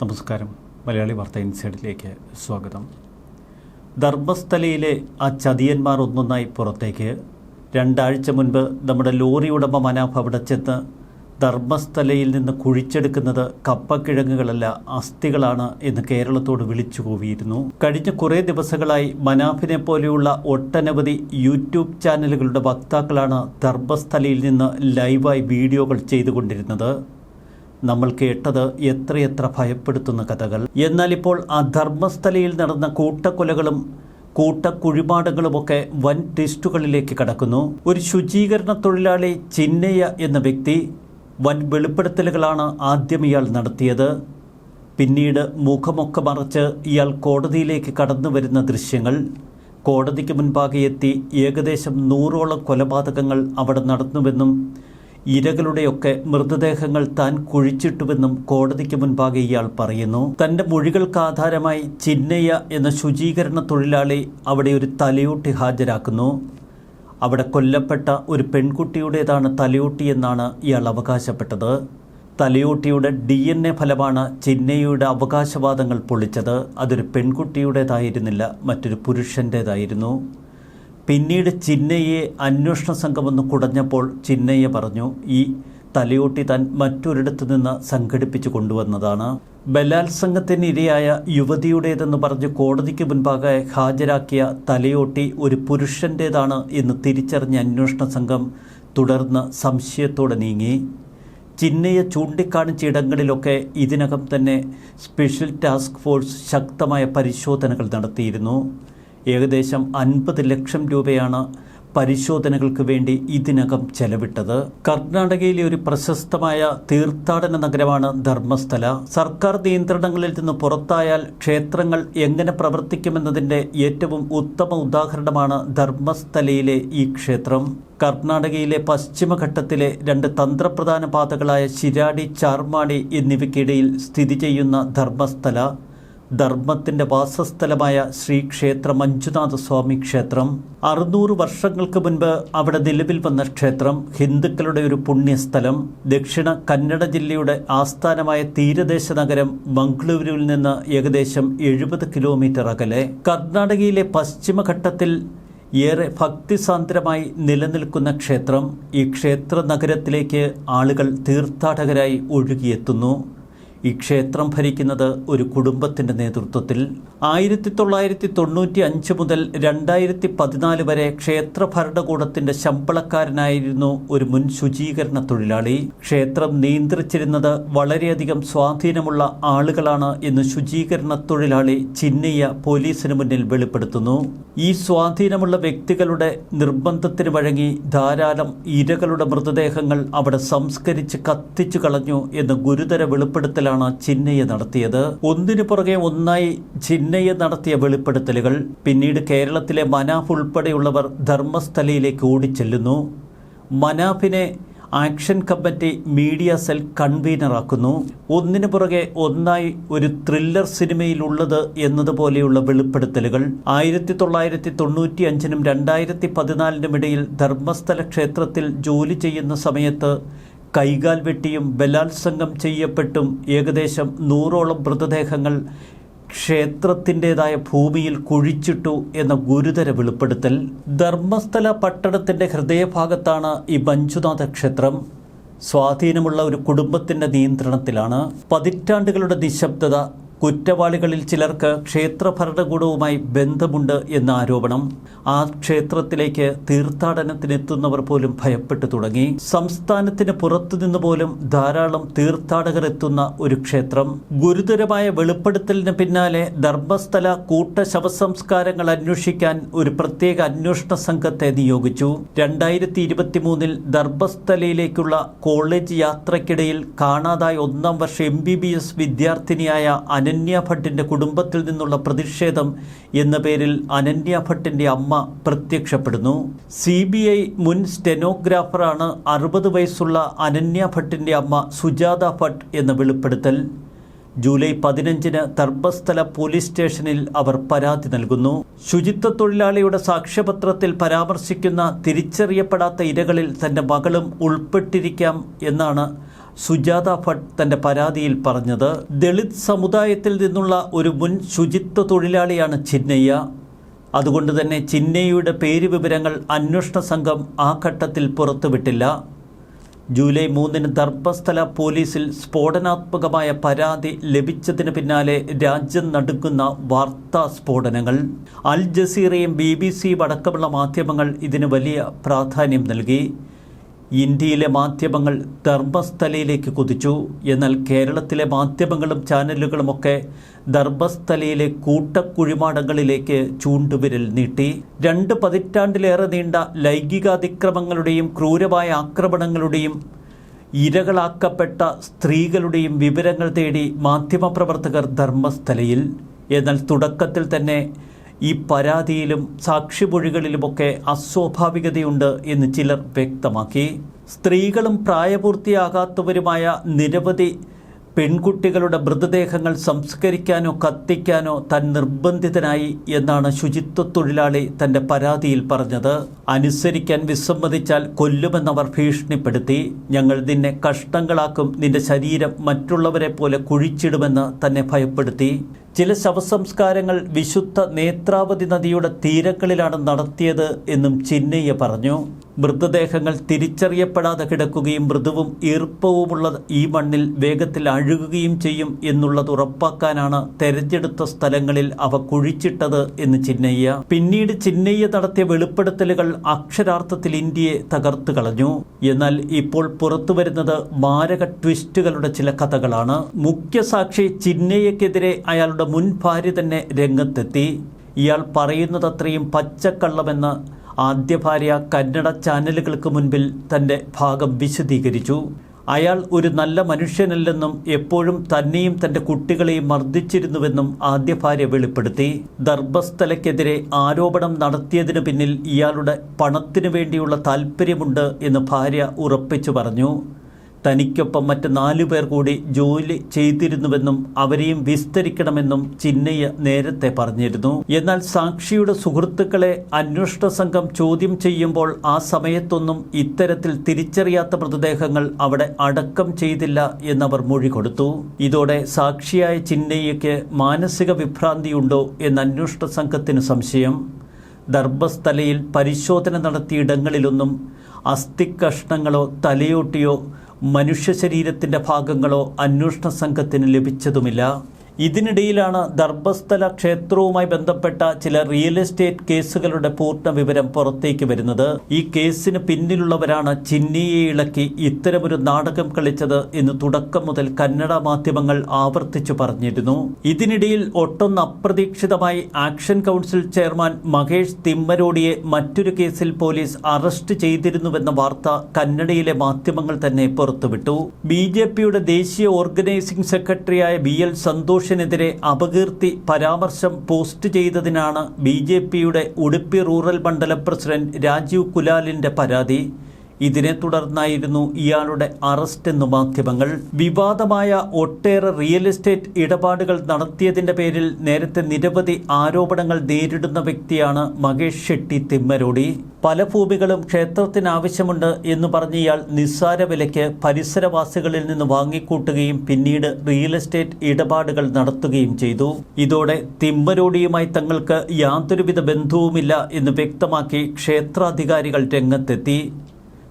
നമസ്കാരം. മലയാളി വാർത്ത ഇൻസൈഡിലേക്ക് സ്വാഗതം. ധർമ്മസ്ഥലയിലെ ആ ചതിയന്മാർ ഒന്നൊന്നായി പുറത്തേക്ക്. രണ്ടാഴ്ച മുൻപ് നമ്മുടെ ലോറി ഉടമ മനാഫ് അവിടെ ചെന്ന് ധർമ്മസ്ഥലയിൽ നിന്ന് കുഴിച്ചെടുക്കുന്നത് കപ്പക്കിഴങ്ങുകളല്ല അസ്ഥികളാണ് എന്ന് കേരളത്തോട് വിളിച്ചു കൂവിയിരുന്നു. കഴിഞ്ഞ കുറേ ദിവസങ്ങളായി മനാഫിനെ പോലെയുള്ള ഒട്ടനവധി യൂട്യൂബ് ചാനലുകളുടെ വക്താക്കളാണ് ധർമ്മസ്ഥലയിൽ നിന്ന് ലൈവായി വീഡിയോകൾ ചെയ്തുകൊണ്ടിരുന്നത്. നമ്മൾ കേട്ടത് എത്രയെത്ര ഭയപ്പെടുത്തുന്ന കഥകൾ. എന്നാൽ ഇപ്പോൾ ആ ധർമ്മസ്ഥലയിൽ നടന്ന കൂട്ടക്കൊലകളും കൂട്ടക്കുഴിപാടുകളുമൊക്കെ വൻ ടെസ്റ്റുകളിലേക്ക് കടക്കുന്നു. ഒരു ശുചീകരണ തൊഴിലാളി ചിന്നയ്യ എന്ന വ്യക്തി വൻ വെളിപ്പെടുത്തലുകളാണ് ആദ്യം ഇയാൾ നടത്തിയത്. പിന്നീട് മുഖമൊക്കെ മറച്ച് ഇയാൾ കോടതിയിലേക്ക് കടന്നു വരുന്ന ദൃശ്യങ്ങൾ. കോടതിക്ക് മുൻപാകെ എത്തി ഏകദേശം നൂറോളം കൊലപാതകങ്ങൾ അവിടെ നടന്നുവെന്നും ഇരകളുടെയൊക്കെ മൃതദേഹങ്ങൾ താൻ കുഴിച്ചിട്ടുവെന്നും കോടതിക്ക് മുൻപാകെ ഇയാൾ പറയുന്നു. തന്റെ മൊഴികൾക്ക് ആധാരമായി ചിന്നയ്യ എന്ന ശുചീകരണ തൊഴിലാളി അവിടെ ഒരു തലയൂട്ടി ഹാജരാക്കുന്നു. അവിടെ കൊല്ലപ്പെട്ട ഒരു പെൺകുട്ടിയുടേതാണ് തലയൂട്ടി എന്നാണ് ഇയാൾ അവകാശപ്പെട്ടത്. തലയൂട്ടിയുടെ ഡി എൻ എ ഫലമാണ് ചിന്നയുടെ അവകാശവാദങ്ങൾ പൊളിച്ചത്. അതൊരു പെൺകുട്ടിയുടേതായിരുന്നില്ല മറ്റൊരു പുരുഷന്റേതായിരുന്നു പിന്നീട് ചിന്നയെ അന്വേഷണ സംഘമൊന്ന് കുടഞ്ഞപ്പോൾ ചിന്നയെ പറഞ്ഞു ഈ തലയോട്ടി താൻ മറ്റൊരിടത്തു നിന്ന് സംഘടിപ്പിച്ചു കൊണ്ടുവന്നതാണ്. ബലാത്സംഗത്തിന് ഇരയായ യുവതിയുടേതെന്ന് പറഞ്ഞ് കോടതിക്ക് മുൻപാകെ ഹാജരാക്കിയ തലയോട്ടി ഒരു പുരുഷന്റേതാണ് എന്ന് തിരിച്ചറിഞ്ഞ അന്വേഷണ സംഘം തുടർന്ന് സംശയത്തോടെ നീങ്ങി. ചിന്നയെ ചൂണ്ടിക്കാണിച്ച ഇടങ്ങളിലൊക്കെ ഇതിനകം തന്നെ സ്പെഷ്യൽ ടാസ്ക് ഫോഴ്സ് ശക്തമായ പരിശോധനകൾ നടത്തിയിരുന്നു. ഏകദേശം അൻപത് ലക്ഷം രൂപയാണ് പരിശോധനകൾക്ക് വേണ്ടി ഇതിനകം ചെലവിട്ടത്. കർണാടകയിലെ ഒരു പ്രശസ്തമായ തീർത്ഥാടന നഗരമാണ് ധർമ്മസ്ഥല. സർക്കാർ നിയന്ത്രണങ്ങളിൽ നിന്ന് പുറത്തായാൽ ക്ഷേത്രങ്ങൾ എങ്ങനെ പ്രവർത്തിക്കുമെന്നതിന്റെ ഏറ്റവും ഉത്തമ ഉദാഹരണമാണ് ധർമ്മസ്ഥലയിലെ ഈ ക്ഷേത്രം. കർണാടകയിലെ പശ്ചിമഘട്ടത്തിലെ രണ്ട് തന്ത്രപ്രധാന പാതകളായ ശിരാടി ചാർമാടി എന്നിവയ്ക്കിടയിൽ സ്ഥിതി ചെയ്യുന്ന ധർമ്മസ്ഥല. ധർമ്മത്തിന്റെ വാസസ്ഥലമായ ശ്രീക്ഷേത്ര മഞ്ജുനാഥ സ്വാമി ക്ഷേത്രം അറുന്നൂറ് വർഷങ്ങൾക്ക് മുൻപ് അവിടെ നിലവിൽ വന്ന ക്ഷേത്രം ഹിന്ദുക്കളുടെ ഒരു പുണ്യസ്ഥലം ദക്ഷിണ കന്നഡ ജില്ലയുടെ ആസ്ഥാനമായ തീരദേശ നഗരം മംഗളൂരുവിൽ നിന്ന് ഏകദേശം എഴുപത് കിലോമീറ്റർ അകലെ. കർണാടകയിലെ പശ്ചിമഘട്ടത്തിൽ ഏറെ ഭക്തിസാന്ദ്രമായി നിലനിൽക്കുന്ന ക്ഷേത്രം ഈ ക്ഷേത്ര നഗരത്തിലേക്ക് ആളുകൾ തീർത്ഥാടകരായി ഒഴുകിയെത്തുന്നു. ഈ ക്ഷേത്രം ഭരിക്കുന്നത് ഒരു കുടുംബത്തിന്റെ നേതൃത്വത്തിൽ. ആയിരത്തി തൊള്ളായിരത്തി തൊണ്ണൂറ്റി അഞ്ച് മുതൽ രണ്ടായിരത്തി പതിനാല് വരെ ക്ഷേത്ര ഭരണകൂടത്തിന്റെ ശമ്പളക്കാരനായിരുന്നു ഒരു മുൻ ശുചീകരണ തൊഴിലാളി. ക്ഷേത്രം നിയന്ത്രിച്ചിരുന്നത് വളരെയധികം സ്വാധീനമുള്ള ആളുകളാണ് എന്ന് ശുചീകരണ തൊഴിലാളി ചിന്നയ്യ പോലീസിന് മുന്നിൽ വെളിപ്പെടുത്തുന്നു. ഈ സ്വാധീനമുള്ള വ്യക്തികളുടെ നിർബന്ധത്തിന് വഴങ്ങി ധാരാളം ഇരകളുടെ മൃതദേഹങ്ങൾ അവിടെ സംസ്കരിച്ച് കത്തിച്ചു കളഞ്ഞു എന്ന് ഗുരുതര വെളിപ്പെടുത്തലാണ് ചിന്നയ്യ നടത്തിയത്. ഒന്നിനു പുറകെ ഒന്നായി ചിന്നയ്യ നടത്തിയ വെളിപ്പെടുത്തലുകൾ പിന്നീട് കേരളത്തിലെ മനാഫ് ഉൾപ്പെടെയുള്ളവർ ധർമ്മസ്ഥലയിലേക്ക് ഓടിച്ചെല്ലുന്നു. മനാഫിനെ ആക്ഷൻ കമ്മിറ്റി മീഡിയ സെൽ കൺവീനറാക്കുന്നു ഒന്നിനു പുറകെ ഒന്നായി ഒരു ത്രില്ലർ സിനിമയിലുള്ളത് എന്നതുപോലെയുള്ള വെളിപ്പെടുത്തലുകൾ ആയിരത്തി തൊള്ളായിരത്തി തൊണ്ണൂറ്റി അഞ്ചിനും രണ്ടായിരത്തി പതിനാലിനും ഇടയിൽ ധർമ്മസ്ഥല ക്ഷേത്രത്തിൽ ജോലി ചെയ്യുന്ന സമയത്ത് കൈകാൽ വെട്ടിയും ബലാത്സംഗം ചെയ്യപ്പെട്ടും ഏകദേശം നൂറോളം മൃതദേഹങ്ങൾ ക്ഷേത്രത്തിന്റെതായ ഭൂമിയിൽ കുഴിച്ചിട്ടു എന്ന ഗുരുതര വെളിപ്പെടുത്തൽ. ധർമ്മസ്ഥല പട്ടണത്തിന്റെ ഹൃദയഭാഗത്താണ് ഈ മഞ്ജുനാഥ ക്ഷേത്രം. സ്വാധീനമുള്ള ഒരു കുടുംബത്തിന്റെ നിയന്ത്രണത്തിലാണ്. പതിറ്റാണ്ടുകളുടെ നിശബ്ദത കുറ്റവാളികളിൽ ചിലർക്ക് ക്ഷേത്ര ഭരണകൂടവുമായി ബന്ധമുണ്ട് എന്ന ആരോപണം. ആ ക്ഷേത്രത്തിലേക്ക് തീർത്ഥാടനത്തിനെത്തുന്നവർ പോലും ഭയപ്പെട്ടു തുടങ്ങി. സംസ്ഥാനത്തിന് പുറത്തുനിന്ന് പോലും ധാരാളം തീർത്ഥാടകർ എത്തുന്ന ഒരു ക്ഷേത്രം. ഗുരുതരമായ വെളിപ്പെടുത്തലിന് പിന്നാലെ ധർമ്മസ്ഥല കൂട്ട ശവസംസ്കാരങ്ങൾ അന്വേഷിക്കാൻ ഒരു പ്രത്യേക അന്വേഷണ സംഘത്തെ നിയോഗിച്ചു. രണ്ടായിരത്തി ഇരുപത്തി മൂന്നിൽ ധർമ്മസ്ഥലയിലേക്കുള്ള കോളേജ് യാത്രയ്ക്കിടയിൽ കാണാതായ ഒന്നാം വർഷ എം ബി ബി എസ് വിദ്യാർത്ഥിനിയായ അനന്യ ഭട്ടിന്റെ കുടുംബത്തിൽ നിന്നുള്ള പ്രതിഷേധം എന്ന പേരിൽ അനന്യ ഭട്ടിന്റെ അമ്മ പ്രത്യക്ഷപ്പെടുന്നു. സി ബി ഐ മുൻ സ്റ്റെനോഗ്രാഫറാണ് അറുപത് വയസ്സുള്ള അനന്യ ഭട്ടിന്റെ അമ്മ സുജാത ഭട്ട് എന്ന വെളിപ്പെടുത്തൽ. ജൂലൈ പതിനഞ്ചിന് തർബസ്ഥല പോലീസ് സ്റ്റേഷനിൽ അവർ പരാതി നൽകുന്നു. ശുചിത്വ തൊഴിലാളിയുടെ സാക്ഷ്യപത്രത്തിൽ പരാമർശിക്കുന്ന തിരിച്ചറിയപ്പെടാത്ത ഇരകളിൽ തന്റെ മകളും ഉൾപ്പെട്ടിരിക്കാം എന്നാണ് സുജാത ഭട്ട് തന്റെ പരാതിയിൽ പറഞ്ഞത് ദളിത് സമുദായത്തിൽ നിന്നുള്ള ഒരു മുൻ ശുചിത്വ തൊഴിലാളിയാണ് ചിന്നയ്യ. അതുകൊണ്ട് തന്നെ ചിന്നയ്യയുടെ പേര് വിവരങ്ങൾ അന്വേഷണ സംഘം ആ ഘട്ടത്തിൽ പുറത്തുവിട്ടില്ല. ജൂലൈ മൂന്നിന് ധർമ്മസ്ഥല പോലീസിൽ സ്ഫോടനാത്മകമായ പരാതി ലഭിച്ചതിന് പിന്നാലെ രാജ്യം നടുക്കുന്ന വാർത്താ സ്ഫോടനങ്ങൾ. അൽ ജസീറയും ബി ബി സിയും അടക്കമുള്ള മാധ്യമങ്ങൾ ഇതിന് വലിയ പ്രാധാന്യം നൽകി. ഇന്ത്യയിലെ മാധ്യമങ്ങൾ ധർമ്മസ്ഥലയിലേക്ക് കുതിച്ചു. എന്നാൽ കേരളത്തിലെ മാധ്യമങ്ങളും ചാനലുകളുമൊക്കെ ധർമ്മസ്ഥലയിലെ കൂട്ടക്കുഴിമാടങ്ങളിലേക്ക് ചൂണ്ടുവിരൽ നീട്ടി. രണ്ട് പതിറ്റാണ്ടിലേറെ നീണ്ട ലൈംഗികാതിക്രമങ്ങളുടെയും ക്രൂരമായ ആക്രമണങ്ങളുടെയും ഇരകളാക്കപ്പെട്ട സ്ത്രീകളുടെയും വിവരങ്ങൾ തേടി മാധ്യമപ്രവർത്തകർ ധർമ്മസ്ഥലയിൽ. എന്നാൽ തുടക്കത്തിൽ തന്നെ ഈ പരാതിയിലും സാക്ഷിമൊഴികളിലുമൊക്കെ അസ്വാഭാവികതയുണ്ട് എന്ന് ചിലർ വ്യക്തമാക്കി. സ്ത്രീകളും പ്രായപൂർത്തിയാകാത്തവരുമായ നിരവധി പെൺകുട്ടികളുടെ മൃതദേഹങ്ങൾ സംസ്കരിക്കാനോ കത്തിക്കാനോ തൻ നിർബന്ധിതനായി എന്നാണ് ശുചിത്വ തൊഴിലാളി തന്റെ പരാതിയിൽ പറഞ്ഞത്. അനുസരിക്കാൻ വിസമ്മതിച്ചാൽ കൊല്ലുമെന്നവർ ഭീഷണിപ്പെടുത്തി. ഞങ്ങൾ നിന്നെ കഷ്ടങ്ങളാക്കും നിന്റെ ശരീരം മറ്റുള്ളവരെ പോലെ കുഴിച്ചിടുമെന്ന് തന്നെ ഭയപ്പെടുത്തി. ചില ശവസംസ്കാരങ്ങൾ വിശുദ്ധ നേത്രാവതി നദിയുടെ തീരങ്ങളിലാണ് നടത്തിയത് എന്നും ചിന്നയ്യ പറഞ്ഞു. മൃതദേഹങ്ങൾ തിരിച്ചറിയപ്പെടാതെ കിടക്കുകയും മൃദുവും ഈർപ്പവുമുള്ള ഈ മണ്ണിൽ വേഗത്തിൽ അഴുകുകയും ചെയ്യും എന്നുള്ളത് ഉറപ്പാക്കാനാണ് തെരഞ്ഞെടുത്ത സ്ഥലങ്ങളിൽ അവ കുഴിച്ചിട്ടത് എന്ന് ചിന്നയ്യ. പിന്നീട് ചിന്നയ്യ നടത്തിയ വെളിപ്പെടുത്തലുകൾ അക്ഷരാർത്ഥത്തിൽ ഇന്ത്യയെ തകർത്തു കളഞ്ഞു. എന്നാൽ ഇപ്പോൾ പുറത്തുവരുന്നത് മാരക ട്വിസ്റ്റുകളുടെ ചില കഥകളാണ്. മുഖ്യസാക്ഷി ചിന്നയ്യക്കെതിരെ അയാളുടെ മുൻ ഭാര്യ തന്നെ രംഗത്തെത്തി. ഇയാൾ പറയുന്നതത്രയും പച്ചക്കള്ളമെന്ന് ആദ്യ ഭാര്യ കന്നഡ ചാനലുകൾക്ക് മുൻപിൽ തന്റെ ഭാഗം വിശദീകരിച്ചു. അയാൾ ഒരു നല്ല മനുഷ്യനല്ലെന്നും എപ്പോഴും തന്നെയും തന്റെ കുട്ടികളെയും മർദ്ദിച്ചിരുന്നുവെന്നും ആദ്യ ഭാര്യ വെളിപ്പെടുത്തി. ദർഭസ്ഥലയ്ക്കെതിരെ ആരോപണം നടത്തിയതിനു പിന്നിൽ ഇയാളുടെ പണത്തിനു വേണ്ടിയുള്ള താല്പര്യമുണ്ട് എന്ന് ഭാര്യ ഉറപ്പിച്ചു പറഞ്ഞു. തനിക്കൊപ്പം മറ്റ് നാലു പേർ കൂടി ജോലി ചെയ്തിരുന്നുവെന്നും അവരെയും വിസ്തരിക്കണമെന്നും ചിന്നയ്യ നേരത്തെ പറഞ്ഞിരുന്നു. എന്നാൽ സാക്ഷിയുടെ സുഹൃത്തുക്കളെ അന്വേഷണ സംഘം ചോദ്യം ചെയ്യുമ്പോൾ ആ സമയത്തൊന്നും ഇത്തരത്തിൽ തിരിച്ചറിയാത്ത മൃതദേഹങ്ങൾ അവിടെ അടക്കം ചെയ്തില്ല എന്നവർ മൊഴി കൊടുത്തു. ഇതോടെ സാക്ഷിയായ ചിന്നയ്യയ്ക്ക് മാനസിക വിഭ്രാന്തിയുണ്ടോ എന്ന അന്വേഷണ സംഘത്തിന് സംശയം. ദർഭസ്ഥലയിൽ പരിശോധന നടത്തിയ ഇടങ്ങളിലൊന്നും അസ്ഥിക്കഷ്ണങ്ങളോ തലയോട്ടിയോ മനുഷ്യ ശരീരത്തിന്റെ ഭാഗങ്ങളോ അന്വേഷണ സംഘത്തിന് ലഭിച്ചതുമില്ല. ഇതിനിടയിലാണ് ദർഭസ്ഥല ക്ഷേത്രവുമായി ബന്ധപ്പെട്ട ചില റിയൽ എസ്റ്റേറ്റ് കേസുകളുടെ പൂർണ വിവരം പുറത്തേക്ക് വരുന്നത്. ഈ കേസിന് പിന്നിലുള്ളവരാണ് ചിന്നിയെ ഇളക്കി ഇത്തരമൊരു നാടകം കളിച്ചത് എന്ന് തുടക്കം മുതൽ കന്നഡ മാധ്യമങ്ങൾ ആവർത്തിച്ചു പറഞ്ഞിരുന്നു. ഇതിനിടയിൽ ഒട്ടൊന്ന് അപ്രതീക്ഷിതമായി ആക്ഷൻ കൗൺസിൽ ചെയർമാൻ മഹേഷ് തിമ്മരോടിയെ മറ്റൊരു കേസിൽ പോലീസ് അറസ്റ്റ് ചെയ്തിരുന്നുവെന്ന വാർത്ത കന്നഡയിലെ മാധ്യമങ്ങൾ തന്നെ പുറത്തുവിട്ടു. ബി ദേശീയ ഓർഗനൈസിംഗ് സെക്രട്ടറിയായ ബി എൽ സന്തോഷിനെതിരെ അപകീർത്തി പരാമർശം പോസ്റ്റ് ചെയ്തതിനാണ് ബി ജെ പിയുടെ ഉടുപ്പി റൂറൽ മണ്ഡലം പ്രസിഡന്റ് രാജീവ് കുലാലിന്റെ പരാതി. ഇതിനെ തുടർന്നായിരുന്നു ഇയാളുടെ അറസ്റ്റ് എന്ന് മാധ്യമങ്ങൾ. വിവാദമായ ഒട്ടേറെ റിയൽ എസ്റ്റേറ്റ് ഇടപാടുകൾ നടത്തിയതിന്റെ പേരിൽ നേരത്തെ നിരവധി ആരോപണങ്ങൾ നേരിടുന്ന വ്യക്തിയാണ് മഹേഷ് ഷെട്ടി തിമ്മരോടി. പല ഭൂമികളും ക്ഷേത്രത്തിന് ആവശ്യമുണ്ട് എന്ന് പറഞ്ഞ ഇയാൾ നിസ്സാര വിലയ്ക്ക് പരിസരവാസികളിൽ നിന്ന് വാങ്ങിക്കൂട്ടുകയും പിന്നീട് റിയൽ എസ്റ്റേറ്റ് ഇടപാടുകൾ നടത്തുകയും ചെയ്തു. ഇതോടെ തിമ്മരോടിയുമായി തങ്ങൾക്ക് യാതൊരുവിധ ബന്ധവുമില്ല എന്ന് വ്യക്തമാക്കി ക്ഷേത്രാധികാരികൾ രംഗത്തെത്തി.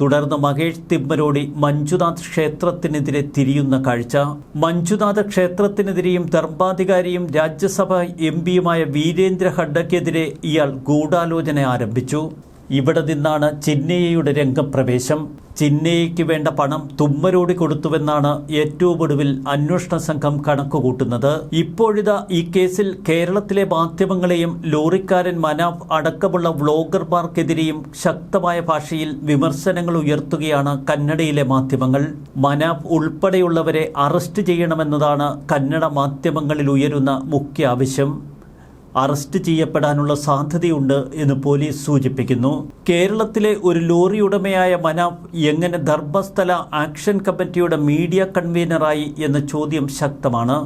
തുടർന്ന് മഹേഷ് തിമ്മരോടി മഞ്ജുനാഥ് ക്ഷേത്രത്തിനെതിരെ തിരിയുന്ന കാഴ്ച. മഞ്ജുനാഥ ക്ഷേത്രത്തിനെതിരെയും ധർമാധികാരിയും രാജ്യസഭ എം പിയുമായ വീരേന്ദ്ര ഹഡ്ഡയ്ക്കെതിരെ ഇയാൾ ഗൂഢാലോചന ആരംഭിച്ചു. ഇവിടെ നിന്നാണ് ചിന്നയ്യയുടെ രംഗപ്രവേശം. ചിന്നയ്യയ്ക്ക് വേണ്ട പണം തുമ്മരോടി കൊടുത്തുവെന്നാണ് ഏറ്റവും ഒടുവിൽ അന്വേഷണ സംഘം കണക്കുകൂട്ടുന്നത്. ഇപ്പോഴിതാ ഈ കേസിൽ കേരളത്തിലെ മാധ്യമങ്ങളെയും ലോറിക്കാരൻ മനാഫ് അടക്കമുള്ള വ്ളോഗർമാർക്കെതിരെയും ശക്തമായ ഭാഷയിൽ വിമർശനങ്ങൾ ഉയർത്തുകയാണ് കന്നഡയിലെ മാധ്യമങ്ങൾ. മനാഫ് ഉൾപ്പെടെയുള്ളവരെ അറസ്റ്റ് ചെയ്യണമെന്നതാണ് കന്നഡ മാധ്യമങ്ങളിൽ ഉയരുന്ന മുഖ്യ ആവശ്യം അറസ്റ്റ് ചെയ്യപ്പെടാനുള്ള സാധ്യതയുണ്ട് എന്ന് പോലീസ് സൂചിപ്പിക്കുന്നു. കേരളത്തിലെ ഒരു ലോറി ഉടമയായ മനാഫ് എങ്ങനെ ധർമ്മസ്ഥല ആക്ഷൻ കമ്മിറ്റിയുടെ മീഡിയ കൺവീനറായി എന്ന ചോദ്യം ശക്തമാണ്.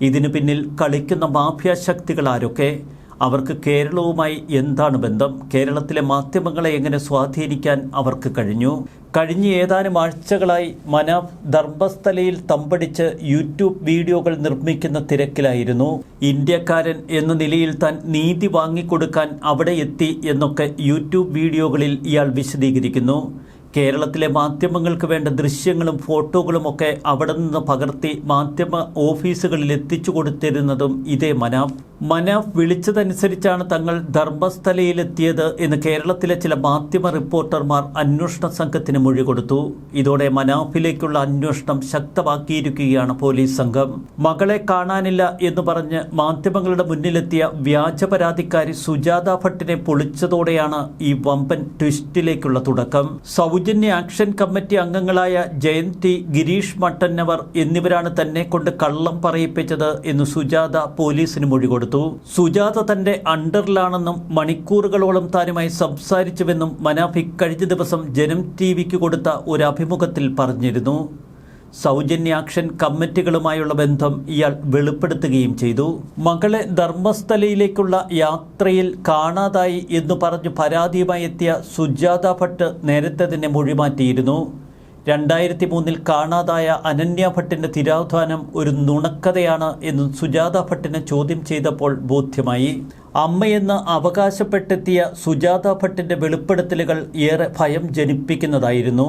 ഇതിനു പിന്നിൽ കളിക്കുന്ന മാഫിയ ശക്തികൾ ആരൊക്കെ അവർക്ക് കേരളവുമായി എന്താണ് ബന്ധം? കേരളത്തിലെ മാധ്യമങ്ങളെ എങ്ങനെ സ്വാധീനിക്കാൻ അവർക്ക് കഴിഞ്ഞു? കഴിഞ്ഞ ഏതാനും ആഴ്ചകളായി മനാഫ് ധർമ്മസ്ഥലയിൽ തമ്പടിച്ച് യൂട്യൂബ് വീഡിയോകൾ നിർമ്മിക്കുന്ന തിരക്കിലായിരുന്നു. ഇന്ത്യക്കാരൻ എന്ന നിലയിൽ താൻ നീതി വാങ്ങിക്കൊടുക്കാൻ അവിടെ എത്തി എന്നൊക്കെ യൂട്യൂബ് വീഡിയോകളിൽ ഇയാൾ വിശദീകരിക്കുന്നു. കേരളത്തിലെ മാധ്യമങ്ങൾക്ക് വേണ്ട ദൃശ്യങ്ങളും ഫോട്ടോകളും ഒക്കെ അവിടെ നിന്ന് പകർത്തി മാധ്യമ ഓഫീസുകളിൽ എത്തിച്ചു കൊടുത്തിരുന്നതും ഇതേ മനാഫ് മനാഫ് വിളിച്ചതനുസരിച്ചാണ് തങ്ങൾ ധർമ്മസ്ഥലയിലെത്തിയത് എന്ന് കേരളത്തിലെ ചില മാധ്യമ റിപ്പോർട്ടർമാർ അന്വേഷണ സംഘത്തിന് മൊഴി കൊടുത്തു. ഇതോടെ മനാഫിലേക്കുള്ള അന്വേഷണം ശക്തമാക്കിയിരിക്കുകയാണ് പോലീസ് സംഘം. മകളെ കാണാനില്ല എന്ന് പറഞ്ഞ് മാധ്യമങ്ങളുടെ മുന്നിലെത്തിയ വ്യാജ പരാതിക്കാരി സുജാത ഭട്ടിനെ പൊളിച്ചതോടെയാണ് ഈ വമ്പൻ ട്വിസ്റ്റിലേക്കുള്ള തുടക്കം. സൗജന്യ ആക്ഷൻ കമ്മിറ്റി അംഗങ്ങളായ ജയന്തി ഗിരീഷ് മട്ടന്നവർ എന്നിവരാണ് തന്നെ കൊണ്ട് കള്ളം പറയിപ്പിച്ചത് എന്ന് സുജാത പോലീസിന് മൊഴി കൊടുത്തു. സുജാത തന്റെ അണ്ടറിലാണെന്നും മണിക്കൂറുകളോളം താനുമായി സംസാരിച്ചുവെന്നും മനാഫി കഴിഞ്ഞ ദിവസം ജനം ടി വിക്ക് കൊടുത്ത ഒരു അഭിമുഖത്തിൽ പറഞ്ഞിരുന്നു. സൗജന്യാക്ഷൻ കമ്മിറ്റികളുമായുള്ള ബന്ധം ഇയാൾ വെളിപ്പെടുത്തുകയും ചെയ്തു. മകളെ ധർമ്മസ്ഥലയിലേക്കുള്ള യാത്രയിൽ കാണാതായി എന്ന് പറഞ്ഞു പരാതിയുമായി എത്തിയ സുജാത ഭട്ട് നേരത്തെ തന്നെ മൊഴിമാറ്റിയിരുന്നു. രണ്ടായിരത്തി മൂന്നിൽ കാണാതായ അനന്യ ഭട്ടിന്റെ തിരോധാനം ഒരു നുണക്കഥയാണ് എന്ന് സുജാത ഭട്ടിനെ ചോദ്യം ചെയ്തപ്പോൾ ബോധ്യമായി. അമ്മയെന്ന് അവകാശപ്പെട്ടെത്തിയ സുജാത ഭട്ടിന്റെ വെളിപ്പെടുത്തലുകൾ ഏറെ ഭയം ജനിപ്പിക്കുന്നതായിരുന്നു.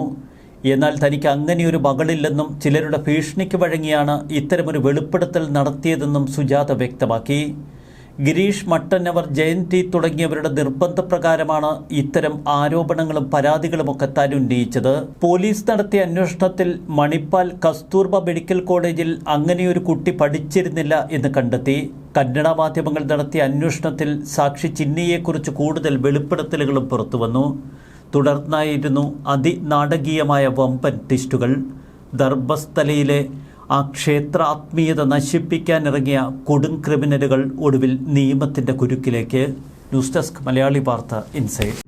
എന്നാൽ തനിക്ക് അങ്ങനെയൊരു മകളില്ലെന്നും ചിലരുടെ ഭീഷണിക്ക് വഴങ്ങിയാണ് ഇത്തരമൊരു വെളിപ്പെടുത്തൽ നടത്തിയതെന്നും സുജാത വ്യക്തമാക്കി. ഗിരീഷ് മട്ടന്നവർ ജയന്തി തുടങ്ങിയവരുടെ നിർബന്ധപ്രകാരമാണ് ഇത്തരം ആരോപണങ്ങളും പരാതികളുമൊക്കെ താൻ ഉന്നയിച്ചത് പോലീസ് നടത്തിയ അന്വേഷണത്തിൽ മണിപ്പാൽ കസ്തൂർബ മെഡിക്കൽ കോളേജിൽ അങ്ങനെയൊരു കുട്ടി പഠിച്ചിരുന്നില്ല എന്ന് കണ്ടെത്തി. കന്നഡ മാധ്യമങ്ങൾ നടത്തിയ അന്വേഷണത്തിൽ സാക്ഷി ചിന്നിയെക്കുറിച്ച് കൂടുതൽ വെളിപ്പെടുത്തലുകളും പുറത്തുവന്നു. തുടർന്നായിരുന്നു അതിനാടകീയമായ വമ്പൻ ടിസ്റ്റുകൾ ധർമ്മസ്ഥലയിലെ ആ ആത്മീയത നശിപ്പിക്കാനിറങ്ങിയ കൊടും ക്രിമിനലുകൾ ഒടുവിൽ നിയമത്തിന്റെ കുരുക്കിലേക്ക്. ന്യൂസ് ഡെസ്ക് മലയാളി വാർത്ത ഇൻസൈഡ്.